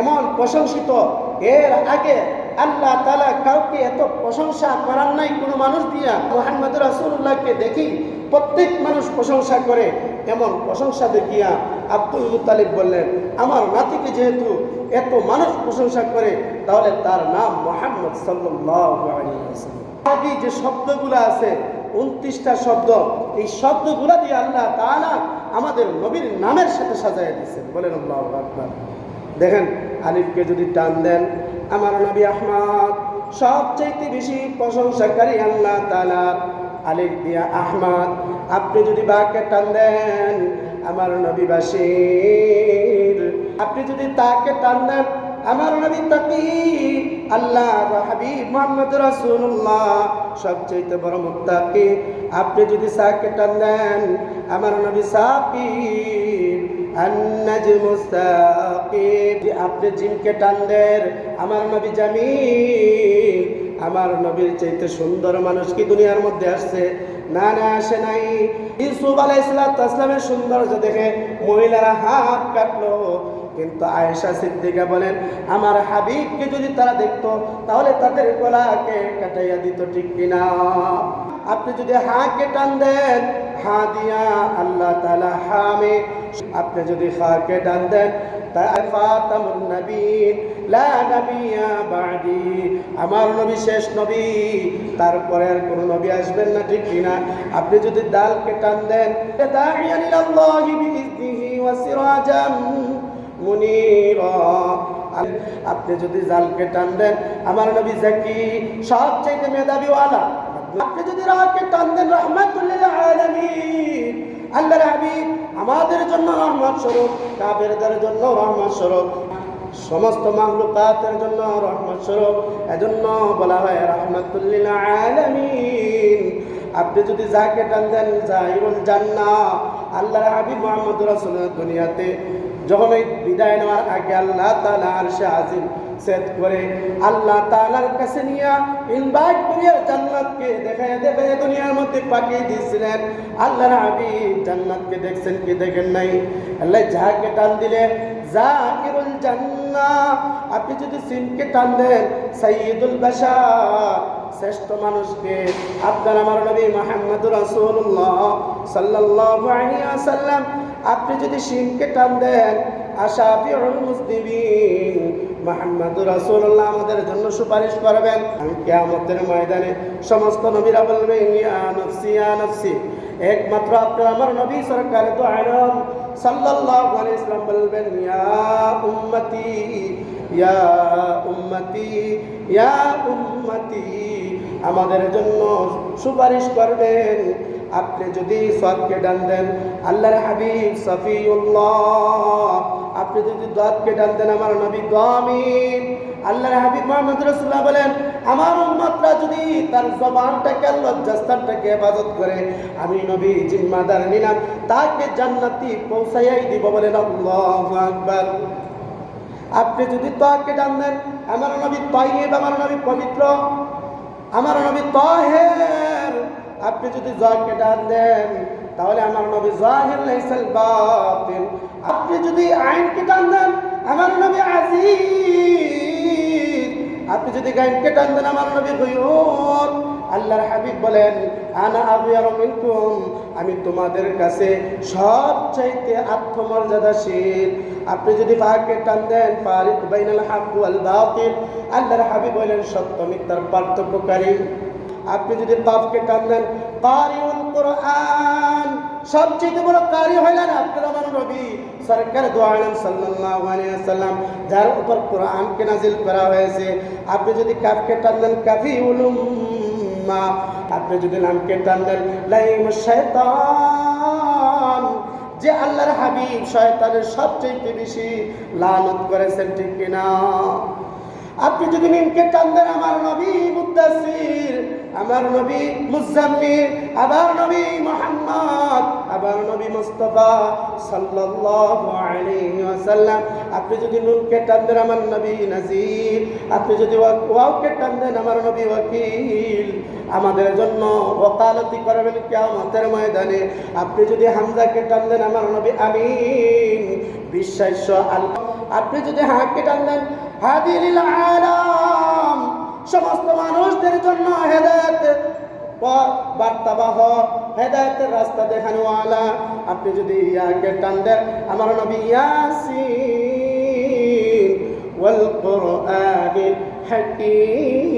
এমন প্রশংসিত। এর আগে আল্লাহ তালা কাউকে এত প্রশংসা করার নাই, কোনো মানুষ দিয়া মোহাম্মদ রাসুল্লাহকে দেখি প্রত্যেক মানুষ প্রশংসা করে। এমন প্রশংসা দেখিয়া আব্দুল মুতালিব বললেন, আমার নাতিকে যেহেতু এত মানুষ প্রশংসা করে, তাহলে তার নাম মোহাম্মদ সাল্লাহ যে শব্দগুলো আছে, উনত্রিশটা শব্দ, এই শব্দগুলো দিয়ে আল্লাহ তাআলা আমাদের নবীর নামের সাথে সাজায় দিচ্ছেন বলেন আল্লাহ আকবার। দেখেন আলিফকে যদি টান দেন, আমার নবী আহমদ সবচাইতে বেশি প্রশংসাকারী আল্লাহ তাআলা। আলিফ দিয়া আহমদ, আপনি যদি বাকে টান দেন, আমার নবী বাসির আপনি যদি তাকে টান দেন, আমার নবী তাকি। আল্লাহ হাবিব মোহাম্মদ রাসূলুল্লাহ সবচেয়ে বড় মুত্তাকি। আপনি যদি সাকে টান দেন, আমার নবী সাকিব আন্নাজমু সাকিব আপনি জিমকে টান দেন। আমার নবী জামিল, আমার নবীর চাইতে সুন্দর মানুষ কি দুনিয়ার মধ্যে আসছে? না না, আসে নাই। ইউসুফ আলাইসালামের সৌন্দর্য দেখে মহিলারা হাত কাটলো কিন্তু আয়েশা সিদ্দিকা বলেন, আমার হাবিবকে যদি তারা দেখতো, তাহলে তাদের গলাকে কাটাইয়া দিত, ঠিক কিনা আপনি যদি হাকে টান দেন, হা দিয়া আল্লাহ তালা হামে। আপনি যদি হাকে টান দেন ফাতামুন নবীন লা নাবিয়া বাদি। আমার নবী শেষ নবী, তারপরে আর কোনো নবী আসবেন না, ঠিক কিনা? আপনি যদি দালকে টান দেন দাইয়ান ইলাল্লাহি বিইذনিহি ওয়া সিরাজাম মুনিরা। আপনি যদি জালকে টান দেন, আমার নবী জাকি সবচাইতে মেধাবী ওয়ালা। আপনি যদি রাহকে টান দেন রহমাতুল্লিল আলামিন। আল্লাহর হাবিব আমাদের জন্য রহমত স্বরূপ কাবেরদের জন্য রহমত স্বরূপ, সমস্ত মাহলুকাতের জন্য রহমত স্বরূপ। এজন্য বলা হয়, রহমতুল্লিল আলামিন। আপনি যদি যাকে টান দেন যাইবুল জান্নাহ আল্লাহর হাবিব মোহাম্মদ রসুল দুনিয়াতে যখন এই বিদায় নেওয়ার আগে আল্লাহ তালা আর সে আজিম সেট করে আল্লাহ তাআলার কাছে নিয়ে ইনভাইট করিয়া জান্নাতকে দেখায় দেখায় দুনিয়ার মধ্যে পাঠিয়ে দিয়েছিলেন। আল্লাহর হাবিব জান্নাতকে দেখছেন কি দেখেন নাই? আল্লাহ যাকে টান দিলে, জাকিরুল জান্নাহ আপনি যদি সিনকে টান দেন, সাইয়্যিদুল বাশার শ্রেষ্ঠ মানুষকে। আপনার আমার নবী মোহাম্মদুর রাসূলুল্লাহ সাল্লাল্লাহু আলাইহি ওয়াসাল্লাম। আপনি যদি সিনকে টান দেন, আশাফিউল মুসলিমিন মোহাম্মদুর রাসূলুল্লাহ আমাদের জন্য সুপারিশ করবেন। কিয়ামতের ময়দানে সমস্ত নবীরা বলবেন একমাত্র আপনার আমার নবী, সরকার তো আলম। সাল্লাল্লাহু আলাইহি ওয়াসাল্লাম বলবেন, ইয়া উম্মতি ইয়া উম্মতি ইয়া উম্মতি। আমাদের জন্য সুপারিশ করবেন। আপনি যদি সদকে ডান দেন, আল্লাহর হাবিব সফিউল্লাহ আপনি যদি দোয়াতকে দেন আমার নবী দামিন আল্লাহর হাবিব মোহাম্মদ রাসূলুল্লাহ বলেন, আমার উম্মতরা যদি তার জবানটাকে, লজ্জাস্থানটাকে হেফাজত করে, আমি নবী জিম্মাদার নিলাম, তাকে জান্নাতি পৌঁছাইয়াই দিব বলেন আল্লাহু আকবার। আপনি যদি তাকে ডান দেন, আমার নবী তাইয়েব আমার নবী পবিত্র, আমার নবী তাহের। আপনি যদি জয়কে ডান দেন, তাহলে আমার নবী জাহির, লাইসাল বাতিল। আপনি যদি আইনকে টান দেন, আমার নবী আজিজ। আপনি যদি গাইনকে টান দেন, আমার নবী গয়ুর। আল্লাহর হাবিব বলেন, আনা আবিয়ার মিনকুম, আমি তোমাদের কাছে সবচাইতে আত্মমর্যাদাশীল। আপনি যদি পাকে টান দেন পারিক বাইনাল হাক ওয়াল বাতিল। আল্লাহর হাবিব বলেন, সত্য মিথ্যার পার্থক্যকারী। আপনি যদি পাপকে টান দেন কারিউল কোরআন। সবচেয়ে বড় কারি হইলেন আপনার আমার নবী সরকার দোয়ালাম সাল্লাল্লাহু আলাইহি ওয়াসাল্লাম, যার উপর কোরআনকে নাজিল করা হয়েছে। আপনি যদি কাফকে টান দেন কাফি উলুম্মা আপনি যদি নামকে টান দেন লাইম শয়তান। যে আল্লাহর হাবিব শয়তানের সবচেয়ে বেশি লানত করেছেন, ঠিক কিনা? আপনি যদি মিমকে টান দেন আমার নবী আমার নবী মুজাম্মির আবার নবী মোহাম্মদ আবার নবী মুস্তফা সাল্লাল্লাহু আলাইহি ওয়াসাল্লাম। আপনি যদি নুনকে টান দেন আমার নবী নাজির আপনি যদি ওয়া- ওয়াওকে টান দেন আমার নবী ওয়াকিল, আমাদের জন্য ওকালতি করবেন কিয়ামতের ময়দানে। আপনি যদি হামজাকে টান দেন আমার নবী আমিন, বিশ্বাস্য আল্লাহ আপনি যদি হাঁককে টান দেন হাদিল আলাম, সমস্ত মানুষদের জন্য বার্তাবাহ, হেদায়তের রাস্তা দেখানো আলা আপনি যদি ইয়াকে টান দেন, আমার নবী ইয়াসিন, ওয়াল কোরআন হাকীম।